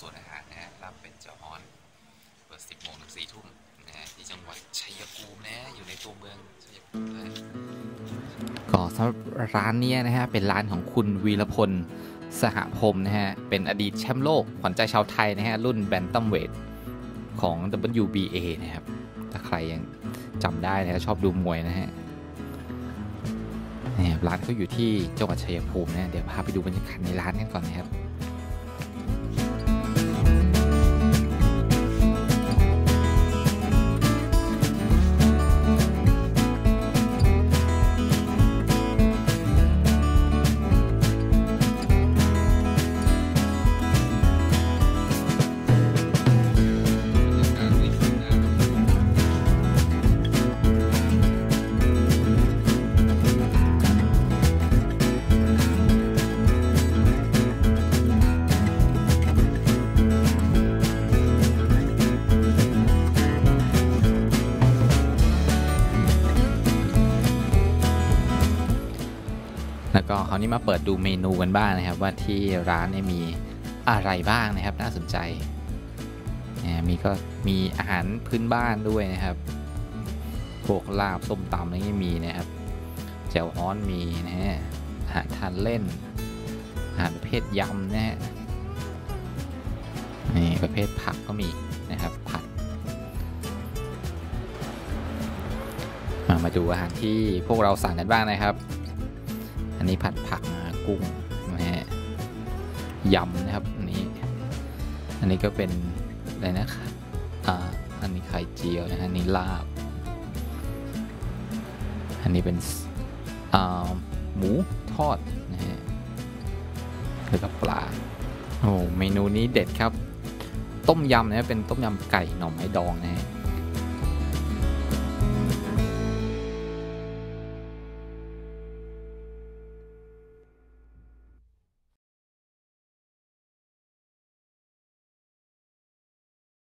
ส่วนอาหารนะฮะรับเป็นเจ้าฮอน เปิด 10โมงถึง4ทุ่มนะฮะที่จังหวัดชัยภูมินะอยู่ในตัวเมืองชัยภูมิเลยก็สำหรับร้านเนี้ยนะฮะเป็นร้านของคุณวีรพลสหพรมนะฮะเป็นอดีตแชมป์โลกขวัญใจชาวไทยนะฮะรุ่นแบนตัมเวทของ WBA นะครับ ถ้าใครยังจำได้นะชอบดูมวยนะฮะนี่ร้านเขาอยู่ที่จังหวัดชัยภูมินะเดี๋ยวพาไปดูบรรยากาศในร้านกันก่อนนะครับ แล้วก็คราวนี้มาเปิดดูเมนูกันบ้างนะครับ ว่าที่ร้านเนี่ยมีอะไรบ้างนะครับ น่าสนใจนี่มีก็มีอาหารพื้นบ้านด้วยนะครับพวกลาบส้มตำอะไรเงี้ยมีนะครับแจ่วฮ้อนมีนะฮะอาหารทานเล่น อาหารประเภทยำนะฮะนี่ประเภทผักก็มีนะครับผัดมามาดูอาหารที่พวกเราสั่งกันบ้างนะครับ อันนี้ผัดผักกุ้งนะฮะยำนะครับอันนี้ อันนี้ก็เป็นอะไรนะครับอ่าอันนี้ไข่เจียวนะฮะอันนี้ลาบ อันนี้เป็นอ่าหมูทอดนะฮะแล้วก็ปลาโอ้เมนูนี้เด็ดครับ ต้มยำนะเป็นต้มยำไก่หน่อไม้ดองนะฮะ